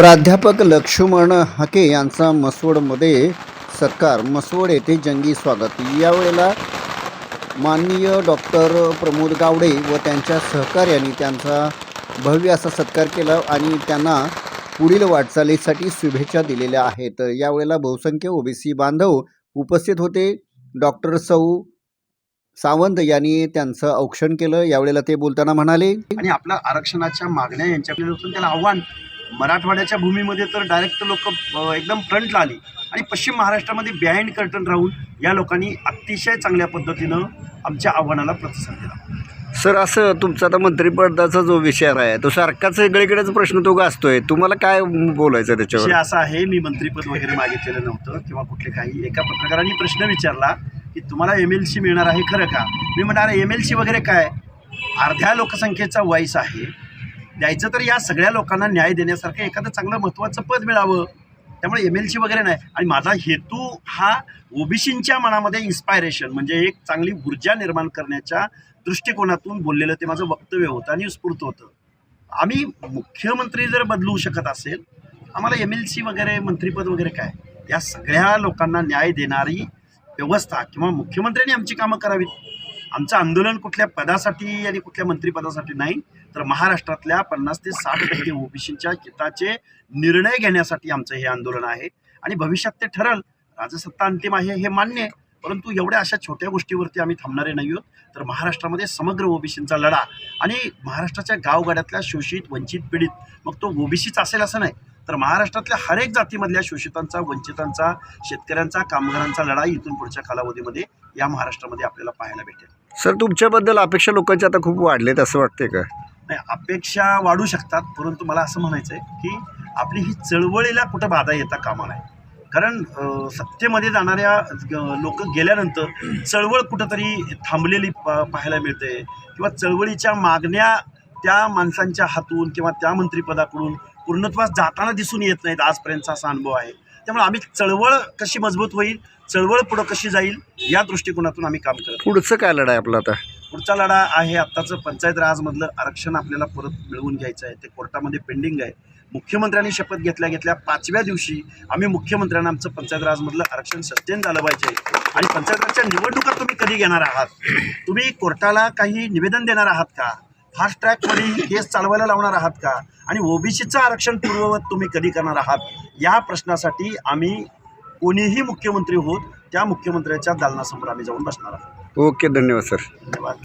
प्राध्यापक लक्ष्मण हाके यांचा मसवडमध्ये सत्कार मसवड येथे जंगी स्वागत. यावेळेला माननीय डॉक्टर प्रमोद गावडे व त्यांच्या सहकार्याने त्यांचा भव्य असा सत्कार केला आणि त्यांना पुढील वाटचालीसाठी शुभेच्छा दिलेल्या आहेत. यावेळेला बहुसंख्य ओबीसी बांधव उपस्थित होते. डॉक्टर सौ सावंत यांनी त्यांचं औक्षण केलं. यावेळेला ते बोलताना म्हणाले आणि आपल्या आरक्षणाच्या मागण्या यांच्याकडे त्याला आव्हान मराठवाड्याच्या भूमीमध्ये तर डायरेक्ट लोक एकदम फ्रंटला आली. आणि पश्चिम महाराष्ट्रामध्ये बिहाइंड कर्टन राहून या लोकांनी अतिशय चांगल्या पद्धतीनं आमच्या आव्हानाला प्रतिसाद दिला. सर असं तुमचा आता मंत्रिपदाचा जो विषय आहे तो सारखाच वेगळीकडेच प्रश्न तो गाजतोय. तुम्हाला काय बोलायचं त्याच्यावर? असा आहे मी मंत्रीपद वगैरे मागितलेलं नव्हतं किंवा कुठले काही एका पत्रकारांनी प्रश्न विचारला की तुम्हाला एम एल सी मिळणार आहे खरं का? मी म्हणणार एम एल सी वगैरे काय? अर्ध्या लोकसंख्येचा वॉईस आहे द्यायचं तर या सगळ्या लोकांना न्याय देण्यासारखं एखादं चांगलं महत्त्वाचं पद मिळावं. त्यामुळे एम एल सी वगैरे नाही. आणि माझा हेतू हा ओबीसींच्या मनामध्ये इन्स्पायरेशन म्हणजे एक चांगली ऊर्जा निर्माण करण्याच्या दृष्टिकोनातून बोललेलं ते माझं वक्तव्य होतं आणि स्फूर्त होतं. आम्ही मुख्यमंत्री जर बदलू शकत असेल आम्हाला एम एल सी वगैरे मंत्रीपद वगैरे काय? या सगळ्या लोकांना न्याय देणारी व्यवस्था किंवा मुख्यमंत्र्यांनी आमची कामं करावीत. आमचं आंदोलन कुठल्या पदासाठी आणि कुठल्या मंत्रिपदासाठी नाही तर महाराष्ट्रातल्या पन्नास ते साठ टक्के ओबीसीच्या हिताचे निर्णय घेण्यासाठी आमचं हे आंदोलन आहे. आणि भविष्यात ते ठरल राजसत्ता अंतिम आहे हे मान्य आहे. परंतु एवढ्या अशा छोट्या गोष्टीवरती आम्ही थांबणारे नाही आहोत. तर महाराष्ट्रामध्ये समग्र ओबीसींचा लढा आणि महाराष्ट्राच्या गावगाड्यातल्या शोषित वंचित पीडित मग तो ओबीसीच असेल असं नाही तर महाराष्ट्रातल्या हर एक जातीमधल्या शोषितांचा वंचितांचा शेतकऱ्यांचा कामगारांचा लढा इथून पुढच्या कालावधीमध्ये या महाराष्ट्रामध्ये आपल्याला पाहायला भेटेल. सर तुमच्याबद्दल अपेक्षा लोकांच्या आता खूप वाढलेत असं वाटतंय का? नाही अपेक्षा वाढू शकतात परंतु मला असं म्हणायचं आहे की आपली ही चळवळीला कुठं बाधा येता कामा नाही कारण सत्तेमध्ये जाणाऱ्या लोक गेल्यानंतर चळवळ कुठंतरी थांबलेली प- पाहायला मिळते किंवा चळवळीच्या मागण्या त्या माणसांच्या हातून किंवा त्या मंत्रिपदाकडून पूर्णत्वास जाताना दिसून येत नाहीत. आजपर्यंतचा असा अनुभव आहे. त्यामुळे आम्ही चळवळ कशी मजबूत होईल चळवळ पुढं कशी जाईल या दृष्टिकोनातून आम्ही काम करत. पुढचं काय लढा आहे आपला आता? पुढचा लढा आहे आत्ताचं पंचायत राजमधलं आरक्षण आपल्याला परत मिळवून घ्यायचं आहे. ते कोर्टामध्ये पेंडिंग आहे. मुख्यमंत्र्यांनी शपथ घेतल्या घेतल्या. पाचव्या दिवशी आम्ही मुख्यमंत्र्यांना आमचं पंचायत राजमधलं आरक्षण सस्टेन झालं पाहिजे. आणि पंचायत राजच्या निवडणुका तुम्ही कधी घेणार आहात? तुम्ही कोर्टाला काही निवेदन देणार आहात का? फास्ट ट्रॅकमध्ये ही केस चालवायला लावणार आहात का? आणि ओबीसीचं आरक्षण पूर्ववत तुम्ही कधी करणार आहात? या प्रश्नासाठी आम्ही कोणीही मुख्यमंत्री होत त्या मुख्यमंत्र्याच्या दालनासमोर आम्ही जाऊन बसणार आहोत. ओके धन्यवाद सर. धन्यवाद.